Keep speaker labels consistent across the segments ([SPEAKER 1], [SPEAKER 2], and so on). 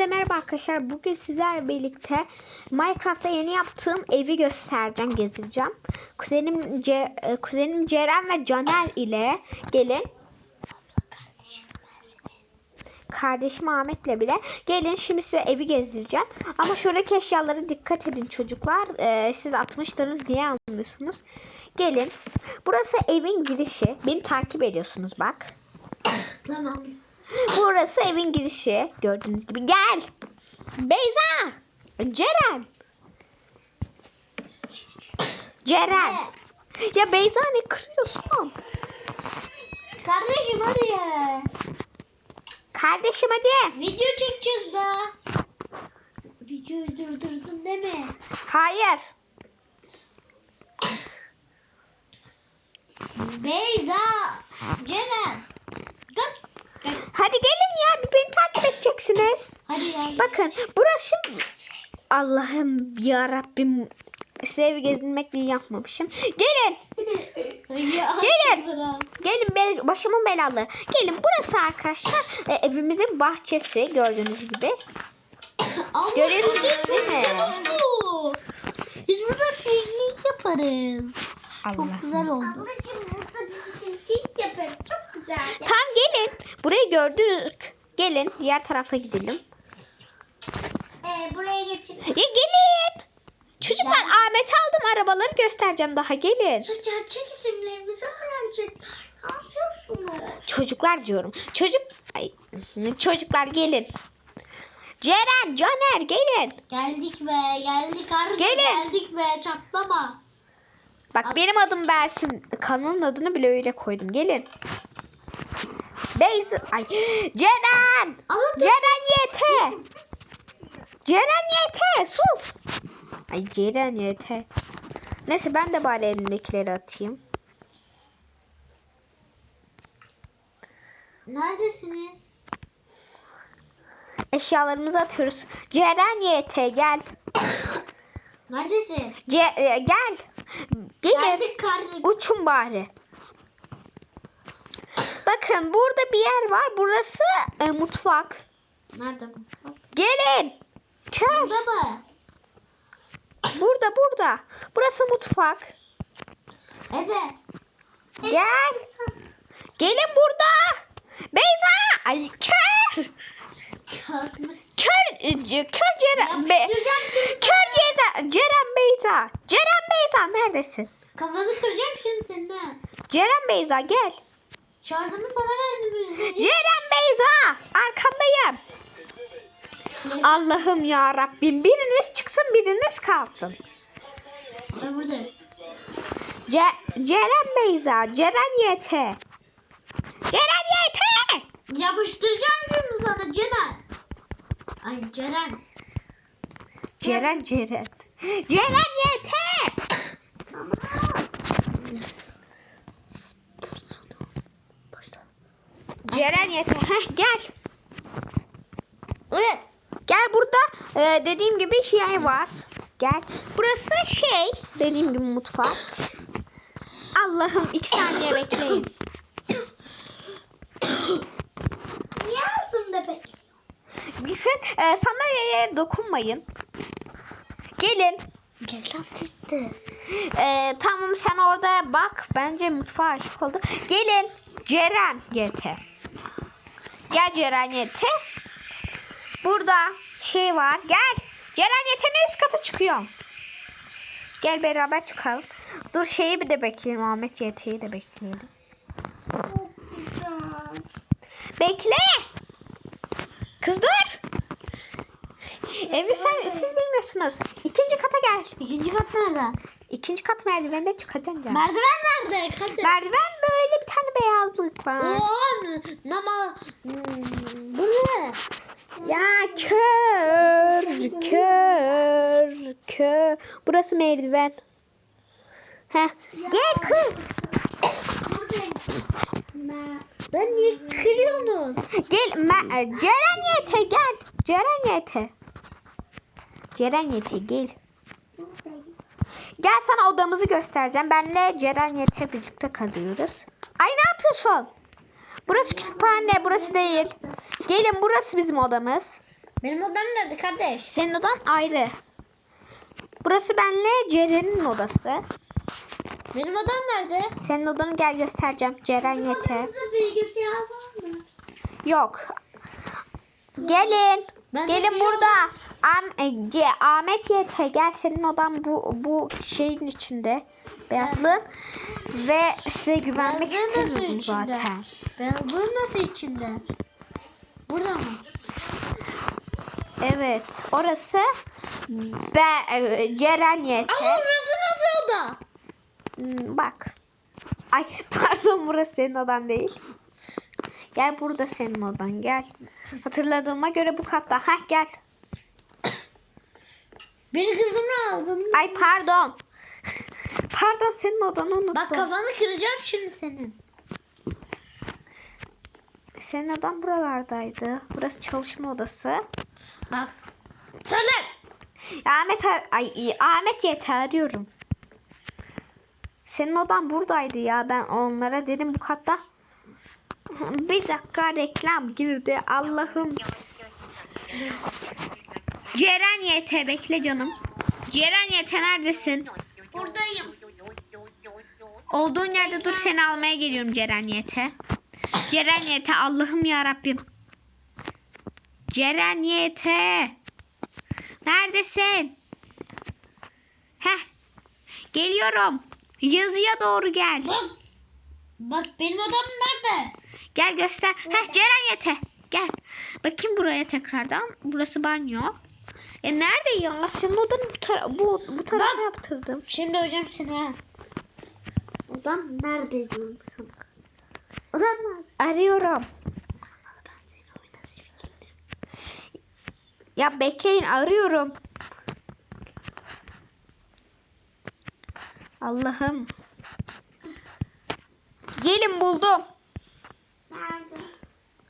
[SPEAKER 1] Hepinize merhaba arkadaşlar. Bugün sizlerle birlikte Minecraft'ta yeni yaptığım evi göstereceğim, gezdireceğim. Kuzenim Ce e, kuzenim Ceren ve Caner ile gelin. Kardeşim Ahmet'le bile gelin şimdi size evi gezdireceğim. Ama şuradaki eşyalara dikkat edin çocuklar. Ee, siz atmıştınız niye almıyorsunuz? Gelin. Burası evin girişi. Beni takip ediyorsunuz bak.
[SPEAKER 2] Tamam.
[SPEAKER 1] Burası evin girişi. Gördüğünüz gibi. Gel. Beyza. Ceren. Ceren. Ya Beyza ne kırıyorsun?
[SPEAKER 2] Kardeşim hadi ya.
[SPEAKER 1] Kardeşim hadi.
[SPEAKER 2] Video çekeceğiz da. Videoyu durdurdun değil mi?
[SPEAKER 1] Hayır.
[SPEAKER 2] Beyza. Ceren. Gel. Gel.
[SPEAKER 1] Hadi gelin ya. Bir beni
[SPEAKER 2] ya.
[SPEAKER 1] Bakın burası Allah'ım ya Rabbim size evi gezinmek diye yapmamışım. Gelin. Gelin. Gelin be- başımın belaları. Gelin burası arkadaşlar e, evimizin bahçesi gördüğünüz gibi. Görüyorsunuz değil mi?
[SPEAKER 2] Biz burada piknik yaparız. Çok
[SPEAKER 1] Allah.
[SPEAKER 2] güzel oldu.
[SPEAKER 3] Ablacığım burada piknik yaparız. Çok güzel.
[SPEAKER 1] Tamam gelin. Burayı gördük. Gelin diğer tarafa gidelim.
[SPEAKER 3] Ee, buraya geçelim.
[SPEAKER 1] Ya gelin. Çocuklar Ahmet'e aldım arabaları göstereceğim daha gelin.
[SPEAKER 3] Ya gerçek isimlerimizi öğrenecekler. Ne yapıyorsunuz?
[SPEAKER 1] Çocuklar diyorum. Çocuk Ay, çocuklar gelin. Ceren, Caner gelin.
[SPEAKER 2] Geldik be geldik harbi
[SPEAKER 1] Gelin.
[SPEAKER 2] geldik be çatlama.
[SPEAKER 1] Bak benim adım Bersin. Kanalın adını bile öyle koydum. Gelin. Beyz Ay Ceren. Ceren YT. Ceren YT sus. Ay Ceren YT. Neyse ben de bari elimdekileri atayım.
[SPEAKER 2] neredesiniz?
[SPEAKER 1] Eşyalarımızı atıyoruz. Ceren YT gel.
[SPEAKER 2] Neredesin?
[SPEAKER 1] Ce e, gel. Gelin.
[SPEAKER 2] Geldik kardeşim.
[SPEAKER 1] Uçun bari. Bakın burada bir yer var. Burası e, mutfak.
[SPEAKER 2] Nerede bu?
[SPEAKER 1] Gelin. Kör.
[SPEAKER 2] Burada mı?
[SPEAKER 1] Burada burada. Burası mutfak.
[SPEAKER 2] Evet.
[SPEAKER 1] Gel. Gelin burada. Beyza. Ay kör. Kör. Kör Ceren. Be, kör. Ceren. Ceren Beyza. Ceren Beyza neredesin?
[SPEAKER 2] Kafanı kıracağım şimdi ha.
[SPEAKER 1] Ceren Beyza gel.
[SPEAKER 2] Şarjımı sana verdim.
[SPEAKER 1] Ceren Beyza. Arkandayım. Allah'ım ya Rabbim. Biriniz çıksın biriniz kalsın.
[SPEAKER 2] Ben buradayım.
[SPEAKER 1] Ce- Ceren Beyza. Ceren YT. Ceren YT.
[SPEAKER 2] Yapıştıracağım şimdi sana Ceren. Ay Ceren.
[SPEAKER 1] Ceren Ceren. Ceren YT. Ceren YT. Heh, gel. Evet. Gel burada e, dediğim gibi şey var. Gel. Burası şey dediğim gibi mutfak. Allah'ım iki saniye bekleyin.
[SPEAKER 3] Niye altında peki?
[SPEAKER 1] Bakın e, sandalyeye dokunmayın. Gelin.
[SPEAKER 2] Gel lan gitti.
[SPEAKER 1] E, tamam sen orada bak. Bence mutfağa açık oldu. Gelin. Ceren YT. Gel Ceren YT. Burada şey var. Gel. Ceren YT'nin üst kata çıkıyorum. Gel beraber çıkalım. Dur şeyi bir de bekleyelim. Ahmet YT'yi de bekleyelim. Bekle. Kız dur. Evi sen, siz bilmiyorsunuz. İkinci kata gel.
[SPEAKER 2] İkinci kat nerede?
[SPEAKER 1] İkinci kat merdivende çıkacaksın gel.
[SPEAKER 2] Merdiven nerede? Kardeşim.
[SPEAKER 1] Merdiven böyle bir tane beyazlık var.
[SPEAKER 2] Oo, nama. Bu ne?
[SPEAKER 1] Ya kör, kör, kör. Burası merdiven. Heh. Gel kız.
[SPEAKER 2] Ben niye kırıyorsun?
[SPEAKER 1] Gel. Ceren Yete gel. Ceren Yete. Ceren Yete gel. Gel sana odamızı göstereceğim. Benle Ceren Yete birlikte kalıyoruz. Ay ne yapıyorsun? Burası kütüphane, burası değil. Gelin burası bizim odamız.
[SPEAKER 2] Benim odam nerede kardeş?
[SPEAKER 1] Senin odan ayrı. Burası benle Ceren'in odası.
[SPEAKER 2] Benim odam nerede?
[SPEAKER 1] Senin odanı gel göstereceğim. Ceren.
[SPEAKER 3] Odamızda bilgisayar var mı?
[SPEAKER 1] Yok. Gelin.
[SPEAKER 2] Ben de
[SPEAKER 1] Gelin
[SPEAKER 2] bir
[SPEAKER 1] burada. Ge- Ahmet Yete gel senin odan bu bu şeyin içinde. Beyazlığın. Ve size güvenmek
[SPEAKER 2] Beyazlığın
[SPEAKER 1] istemiyordum zaten.
[SPEAKER 2] Beyazlığın nasıl içinde? Burada mı?
[SPEAKER 1] Evet. Orası be, e, Ceren Yete.
[SPEAKER 2] Ama burası nasıl oda?
[SPEAKER 1] Hmm, Bak. Ay pardon burası senin odan değil. Gel burada senin odan gel. Hatırladığıma göre bu katta. Heh gel.
[SPEAKER 2] Beni kızımla aldın.
[SPEAKER 1] Ay pardon. pardon senin odanı unuttum.
[SPEAKER 2] Bak kafanı kıracağım şimdi senin.
[SPEAKER 1] Senin odan buralardaydı. Burası çalışma odası.
[SPEAKER 2] Bak. Söyle.
[SPEAKER 1] Ahmet ay Ahmet yeter arıyorum. Senin odan buradaydı ya. Ben onlara dedim bu katta. Bir dakika reklam girdi. Allah'ım. Ceren YT bekle canım. Ceren YT neredesin?
[SPEAKER 3] Buradayım.
[SPEAKER 1] Olduğun yerde dur seni almaya geliyorum Ceren YT. Ceren YT Allah'ım ya Rabbim. Ceren YT. Neredesin? Heh. Geliyorum. Yazıya doğru gel.
[SPEAKER 2] Bak. Bak benim odam nerede?
[SPEAKER 1] Gel göster. Heh Ceren YT. Gel. Bakayım buraya tekrardan. Burası banyo. E nerede ya? Senin odanı bu, tara- bu, bu tarafa
[SPEAKER 2] Bak.
[SPEAKER 1] yaptırdım.
[SPEAKER 2] Şimdi hocam seni ha.
[SPEAKER 1] Odam nerede diyorum sana.
[SPEAKER 2] Odam nerede?
[SPEAKER 1] Arıyorum. Ya bekleyin arıyorum. Allah'ım. Gelin buldum.
[SPEAKER 3] Nerede?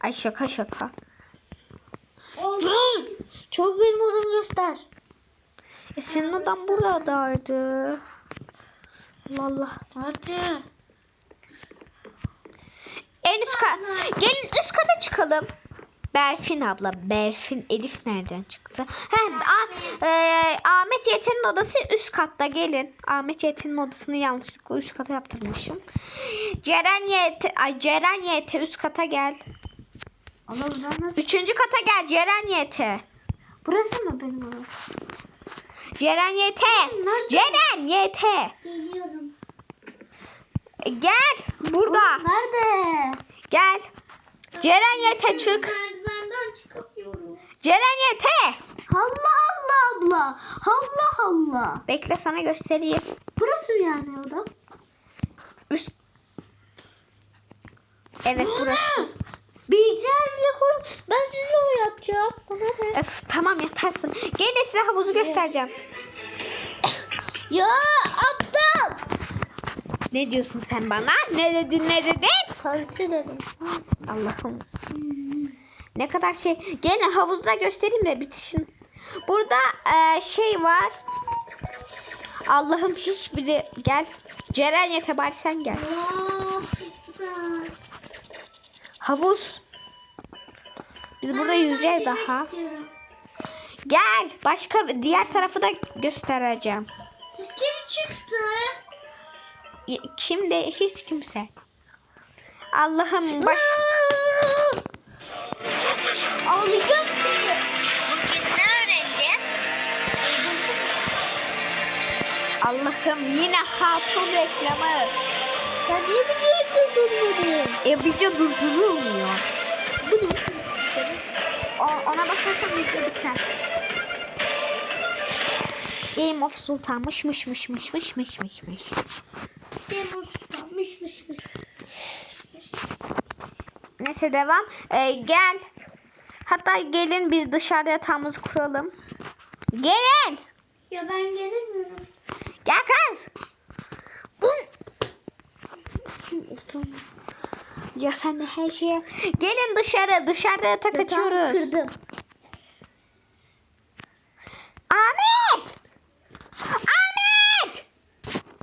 [SPEAKER 1] Ay şaka şaka.
[SPEAKER 2] Çok benim odamı göster.
[SPEAKER 1] E senin odan buradaydı. Allah Allah.
[SPEAKER 2] Hadi.
[SPEAKER 1] En üst kat. Gelin üst kata çıkalım. Berfin abla. Berfin Elif nereden çıktı? He, A- e, Ahmet Yeten'in odası üst katta. Gelin. Ahmet Yeten'in odasını yanlışlıkla üst kata yaptırmışım. Ceren Yete, ay Ceren Yete üst kata gel.
[SPEAKER 2] Ama buradan nasıl?
[SPEAKER 1] Üçüncü kata gel Ceren Yete.
[SPEAKER 2] Burası mı benim odam?
[SPEAKER 1] Ceren Yete.
[SPEAKER 2] nerede?
[SPEAKER 1] Ceren Yete.
[SPEAKER 3] Geliyorum.
[SPEAKER 1] E, Gel. Burada.
[SPEAKER 2] Nerede?
[SPEAKER 1] Gel. Ceren Yete çık.
[SPEAKER 3] Merdivenden çıkamıyorum.
[SPEAKER 1] Ceren Yete.
[SPEAKER 2] Allah Allah abla. Allah Allah.
[SPEAKER 1] Bekle sana göstereyim.
[SPEAKER 2] Burası mı yani odam?
[SPEAKER 1] Üst. Evet burası.
[SPEAKER 2] Bilgisayar bile koy. Ben sizi oynatacağım.
[SPEAKER 1] Öf, tamam yatarsın. Gelin size havuzu göstereceğim.
[SPEAKER 2] Ya aptal.
[SPEAKER 1] Ne diyorsun sen bana? Ne dedin ne dedin?
[SPEAKER 2] Tartı dedim.
[SPEAKER 1] Allah'ım. Ne kadar şey. Gelin havuzda göstereyim de bitişin. Burada e, şey var. Allah'ım hiçbiri gel. Ceren yete bari sen gel.
[SPEAKER 3] Güzel.
[SPEAKER 1] Havuz. Biz burada yüzeceğiz daha.
[SPEAKER 3] istiyorum.
[SPEAKER 1] Gel. Başka diğer tarafı da göstereceğim.
[SPEAKER 3] Kim çıktı?
[SPEAKER 1] Kim de hiç kimse. Allah'ım baş...
[SPEAKER 2] Ağlayacağım şimdi.
[SPEAKER 3] Bugün ne öğreneceğiz?
[SPEAKER 1] Allah'ım yine hatun reklamı.
[SPEAKER 2] Sen niye videoyu durdurmadın?
[SPEAKER 1] E video durdurulmuyor.
[SPEAKER 2] Bu ne?
[SPEAKER 1] O, ona bakarsan video biter. Game of Sultan'mış mış mış mış mış mış mış mış.
[SPEAKER 3] Şey bu mış mış mış.
[SPEAKER 1] Neyse devam. Ee, gel. Hatta gelin biz dışarıda yatağımızı kuralım. Gelin.
[SPEAKER 3] Ya ben gelemiyorum.
[SPEAKER 1] Gel kız. Ya sen de her şeye. Gelin dışarı. Dışarıda yatak açıyoruz.
[SPEAKER 2] Kırdım.